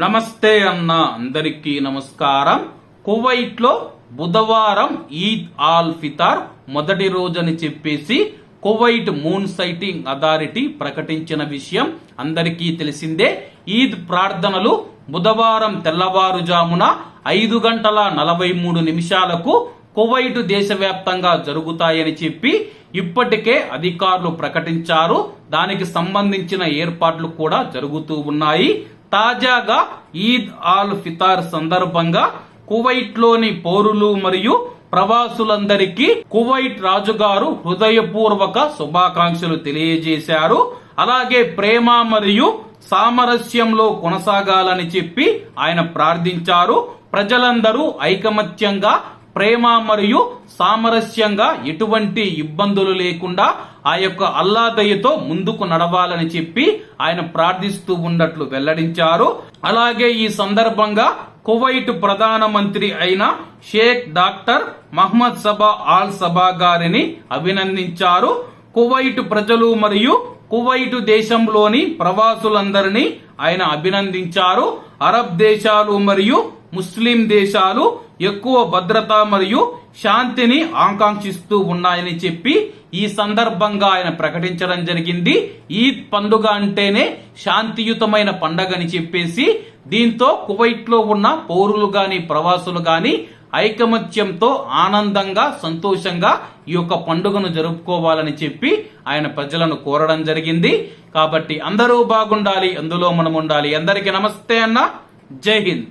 నమస్తే అన్న అందరికీ నమస్కారం. కువైట్లో బుధవారం ఈద్ ఆల్ ఫితార్ మొదటి రోజని చెప్పేసి కువైట్ మూన్ సైటింగ్ అథారిటీ ప్రకటించిన విషయం అందరికీ తెలిసిందే. ఈద్ ప్రార్థనలు బుధవారం తెల్లవారుజామున ఐదు గంటల నలభై మూడు నిమిషాలకు కువైట్ దేశవ్యాప్తంగా జరుగుతాయని చెప్పి ఇప్పటికే అధికారులు ప్రకటించారు. దానికి సంబంధించిన ఏర్పాట్లు కూడా జరుగుతూ ఉన్నాయి. తాజాగా ఈద్ ఆల్ ఫితార్ సందర్భంగా కువైట్లోని పౌరులు మరియు ప్రవాసులందరికీ కువైట్ రాజుగారు హృదయపూర్వక శుభాకాంక్షలు తెలియజేశారు. అలాగే ప్రేమ మరియు సామరస్యంలో కొనసాగాలని చెప్పి ఆయన ప్రార్థించారు. ప్రజలందరూ ఐకమత్యంగా ప్రేమ మరియు సామరస్యంగా ఎటువంటి ఇబ్బందులు లేకుండా ఆ యొక్క అల్లాదయ్యతో ముందుకు నడవాలని చెప్పి ఆయన ప్రార్థిస్తూ ఉన్నట్లు వెల్లడించారు. అలాగే ఈ సందర్భంగా కువైట్ ప్రధానమంత్రి అయిన Sheikh doctor Mohammed Sabah Al Sabah గారిని అభినందించారు. కువైట్ ప్రజలు మరియు కువైట్ దేశంలోని ప్రవాసులందరినీ ఆయన అభినందించారు. అరబ్ దేశాలు మరియు ముస్లిం దేశాలు ఎక్కువ భద్రత మరియు శాంతిని ఆకాంక్షిస్తూ ఉన్నాయని చెప్పి ఈ సందర్భంగా ఆయన ప్రకటించడం జరిగింది. ఈద్ పండుగ అంటేనే శాంతియుతమైన పండగని చెప్పేసి దీంతో కువైట్లో ఉన్న పౌరులు గాని ప్రవాసులు గాని ఐకమత్యంతో ఆనందంగా సంతోషంగా ఈ యొక్క పండుగను జరుపుకోవాలని చెప్పి ఆయన ప్రజలను కోరడం జరిగింది. కాబట్టి అందరూ బాగుండాలి అందులో మనం ఉండాలి అందరికీ నమస్తే అన్న. జై హింద్.